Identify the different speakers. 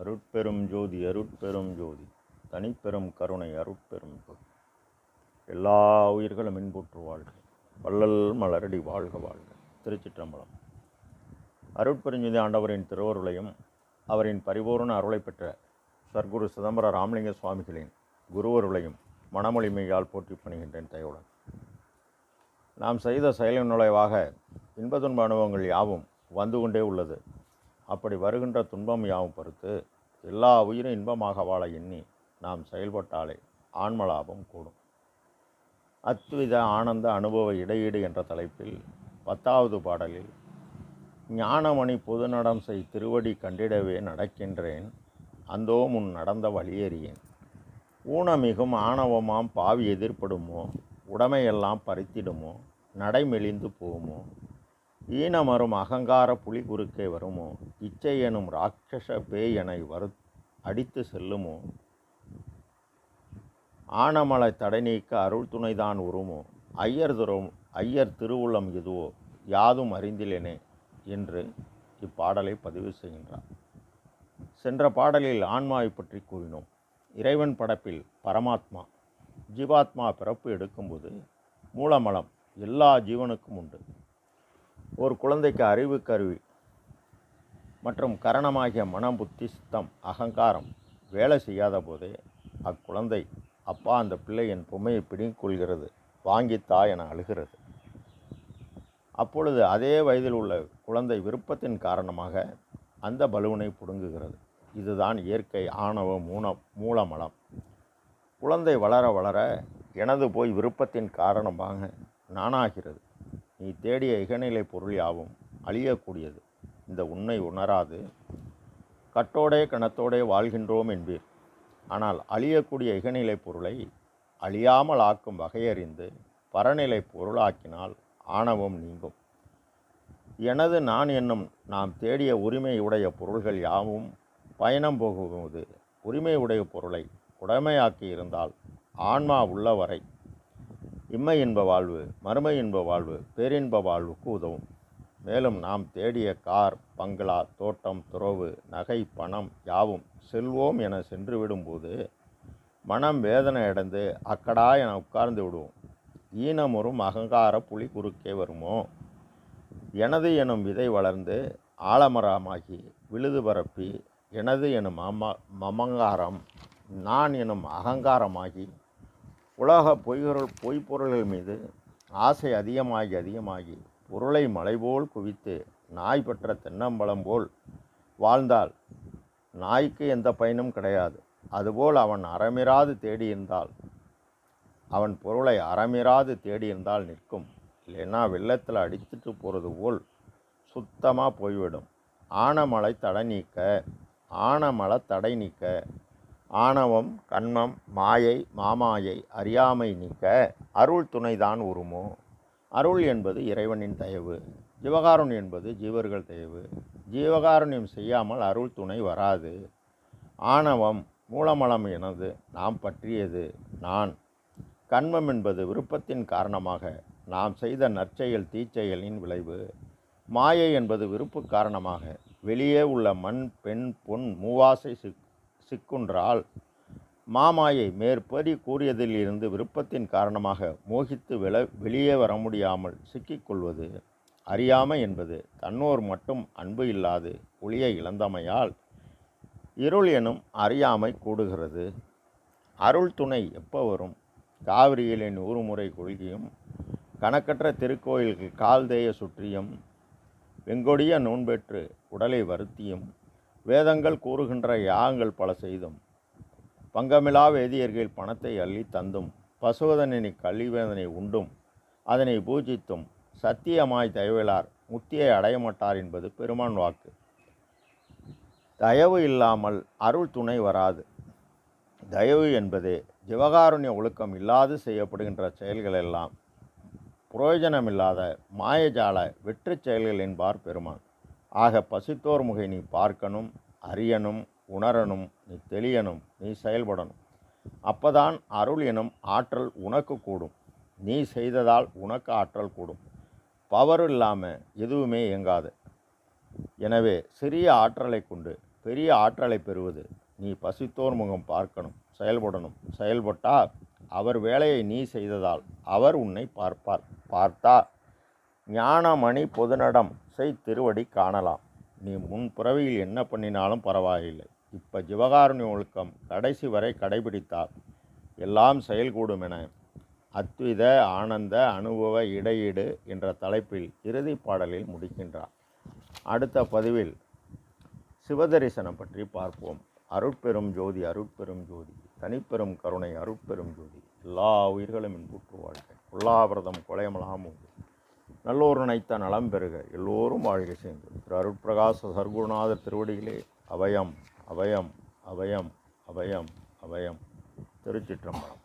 Speaker 1: அருட்பெரும் ஜோதி அருட்பெரும் ஜோதி. தனிப்பெரும் கருணை அருட்பெரும் ஜோதி எல்லா உயிர்களும் இன்புற்று வாழ்க. வள்ளல் மலரடி வாழ்க வாழ்க. திருச்சிற்றம்பலம். அருட்பெருஞ்சோதி ஆண்டவரின் திருவருளையும் அவரின் பரிபூர்ண அருளை பெற்ற சர்க்குரு சிதம்பர ராமலிங்க சுவாமிகளின் குருவருளையும் மனமொழிமையால் போற்றி பணிகின்றேன் தயவுடன் நாம் செய்த செயலின் நுழைவாக இன்ப துன்ப அனுபவங்கள் யாவும் வந்து கொண்டே உள்ளது. அப்படி வருகின்ற துன்பம் யாவும் பொறுத்து எல்லா உயிரும் இன்பமாக வாழ எண்ணி நாம் செயல்பட்டாலே ஆன்மலாபம் கூடும். அத்வித ஆனந்த அனுபவ இடையீடு என்ற தலைப்பில் பத்தாவது பாடலில் ஞானமணி பொதுநடம் செய் திருவடி கண்டிடவே நடக்கின்றேன் அந்தோ முன் நடந்த வழியேறியேன். ஊனமிகும் ஆணவமாம் பாவி எதிர்ப்படுமோ உடமையெல்லாம் பறித்திடுமோ நடைமெலிந்து போகுமோ ஈனமரும் அகங்கார புலி குறுக்கே வருமோ? இச்சை எனும் ராட்சச பேயனை வரு அடித்து செல்லுமோ? ஆனமலை தடை நீக்க அருள் துணைதான் உருமோ? ஐயர் துறம் ஐயர் திருவுள்ளம் இதுவோ யாதும் அறிந்திலேனே? என்று இப்பாடலை பதிவு செய்கின்றார். சென்ற பாடலில் ஆன்மாவை பற்றி கூறினோம். இறைவன் படைப்பில் பரமாத்மா ஜீவாத்மா பிறப்பு எடுக்கும்போது மூலமலம் எல்லா ஜீவனுக்கும் உண்டு. ஒரு குழந்தைக்கு அறிவு கருவி மற்றும் கரணமாகிய மனம் புத்தி சித்தம் அகங்காரம் வேலை செய்யாத போதே அக்குழந்தை அப்பா அந்த பிள்ளையின் பொம்மையை பிடுங்கிக் கொள்கிறது வாங்கித்தா என அழுகிறது. அப்பொழுது அதே வயதில் உள்ள குழந்தை விருப்பத்தின் காரணமாக அந்த பலூனை புடுங்குகிறது. இதுதான் இயற்கை ஆணவ மூன மூலமலம். குழந்தை வளர வளர எனது போய் விருப்பத்தின் காரணமாக நானாகிறது. நீ தேடிய இகநிலை பொருள் யாவும் அழியக்கூடியது. இந்த உண்மை உணராது. கட்டோடே கணத்தோடே வாழ்கின்றோம் என்பீர். ஆனால் அழியக்கூடிய இகநிலை பொருளை அழியாமல் ஆக்கும் வகையறிந்து பரநிலை பொருளாக்கினால் ஆணவம் நீங்கும். எனது நான் என்னும் நாம் தேடிய உரிமையுடைய பொருள்கள் யாவும் பயணம் போகும்போது உரிமையுடைய பொருளை உடைமையாக்கி இருந்தால் ஆன்மா உள்ளவரை இம்மை இன்ப வாழ்வு மறுமை இன்ப வாழ்வு பேரின்ப வாழ்வுக்கு உதவும். மேலும் நாம் தேடிய கார் பங்களா தோட்டம் துறவு நகை பணம் யாவும் செல்வோம் என சென்று விடும்போது மனம் வேதனை அடைந்து அக்கடா என உட்கார்ந்து விடுவோம். ஈனமுறும் அகங்கார புலி குறுக்கே வருமோ? எனது எனும் விதை வளர்ந்து ஆலமரமாகி விழுது பரப்பி எனது எனும் மம மமங்காரம் நான் எனும் அகங்காரமாகி உலக பொய்பொருள் பொய்ப்பொருள்கள் மீது ஆசை அதிகமாகி அதிகமாகி பொருளை மலைபோல் குவித்து நாய் பெற்ற தென்னம்பழம் போல் வாழ்ந்தால் நாய்க்கு எந்த பயனும் கிடையாது. அதுபோல் அவன் அறமிராது தேடியிருந்தால் அவன் பொருளை அறமிராது தேடியிருந்தால் நிற்கும். இல்லைன்னா வெள்ளத்தில் அடித்துட்டு போகிறது போல் சுத்தமாக போய்விடும். ஆனமலை தடை நீக்க ஆனமலை தடை நீக்க ஆணவம் கண்மம் மாயை மாமாயை அறியாமை நீக்க அருள் துணைதான் உருமோ? அருள் என்பது இறைவனின் தயவு ஜீவகாருண்யம் என்பது ஜீவர்கள் தயவு. ஜீவகாருண்யம் செய்யாமல் அருள் துணை வராது. ஆணவம் மூலமலம் எனது நாம் பற்றியது நான். கண்மம் என்பது விருப்பத்தின் காரணமாக நாம் செய்த நற்செயல் தீச்செயலின் விளைவு. மாயை என்பது விருப்பு காரணமாக வெளியே உள்ள மண் பெண் பொன் மூவாசை சிக் சிக்குன்றால் மாமாயை மேற்படி கூறியதில் இருந்து விருப்பத்தின் காரணமாக மோகித்து வில வெளியே வர முடியாமல் சிக்கிக்கொள்வது அறியாமை என்பது தன்னோர் மட்டும் அன்பு இல்லாது ஒளியை இழந்தமையால் இருள் எனும் அறியாமை கூடுகிறது. அருள் துணை எப்போ வரும் காவிரியிலே நூறு முறை கொள்கியும் கணக்கற்ற திருக்கோயில்கள் கால்தேய சுற்றியும் வெங்கொடிய நூன்பெற்று உடலை வருத்தியும் வேதங்கள் கூறுகின்ற யாகங்கள் பல செய்தும் பங்கமிலா வேதியர்கள் பணத்தை அள்ளி தந்தும் பசுவதனினை கல்விவேதனை உண்டும் அதனை பூஜித்தும் சத்தியமாய் தயவிலார் முத்தியை அடையமாட்டார் என்பது பெருமான் வாக்கு. தயவு இல்லாமல் அருள் துணை வராது. தயவு என்பதே ஜிவகாருண்ய ஒழுக்கம் இல்லாது செய்யப்படுகின்ற செயல்களெல்லாம் பிரயோஜனமில்லாத மாயஜால வெற்று செயல்கள் என்பார் பெருமான். ஆக பசித்தோர் முகை நீ பார்க்கணும் அறியணும் உணரணும் நீ தெளியணும் நீ செயல்படணும். அப்பதான் அருள் எனும் ஆற்றல் உனக்கு கூடும். நீ செய்ததால் உனக்கு ஆற்றல் கூடும். பவர் இல்லாமல் எதுவுமே இயங்காது. எனவே சிறிய ஆற்றலை கொண்டு பெரிய ஆற்றலை பெறுவது நீ பசித்தோர் முகம் பார்க்கணும் செயல்படணும். செயல்பட்டால் அவர் வேலையை நீ செய்ததால் அவர் உன்னை பார்ப்பார். பார்த்தா ஞானமணி பொதுநடம் இசை திருவடி காணலாம். நீ முன் பிறவியில் என்ன பண்ணினாலும் பரவாயில்லை. இப்போ ஜிவகாருண்ய ஒழுக்கம் கடைசி வரை கடைபிடித்தார். எல்லாம் செயல்கூடும் என அத்வித ஆனந்த அனுபவ இடையீடு என்ற தலைப்பில் இறுதி பாடலில் முடிக்கின்றார். அடுத்த பதிவில் சிவதரிசனம் பற்றி பார்ப்போம். அருட்பெரும் ஜோதி அருட்பெரும் ஜோதி. தனிப்பெரும் கருணை அருட்பெரும் ஜோதி. எல்லா உயிர்களும் இன்புற்று வாழ்க்கை உள்ளாவிரதம் கொலையமலாமும் நல்லோர் நினைத்த நலம் பெறுக. எல்லோரும் வாழ்க சேர்ந்து திரு அருட்பிரகாச சர்க்குருநாதர் திருவடிகளே அபயம் அபயம் அபயம் அபயம் அபயம் திருச்சிற்றம்பலம்.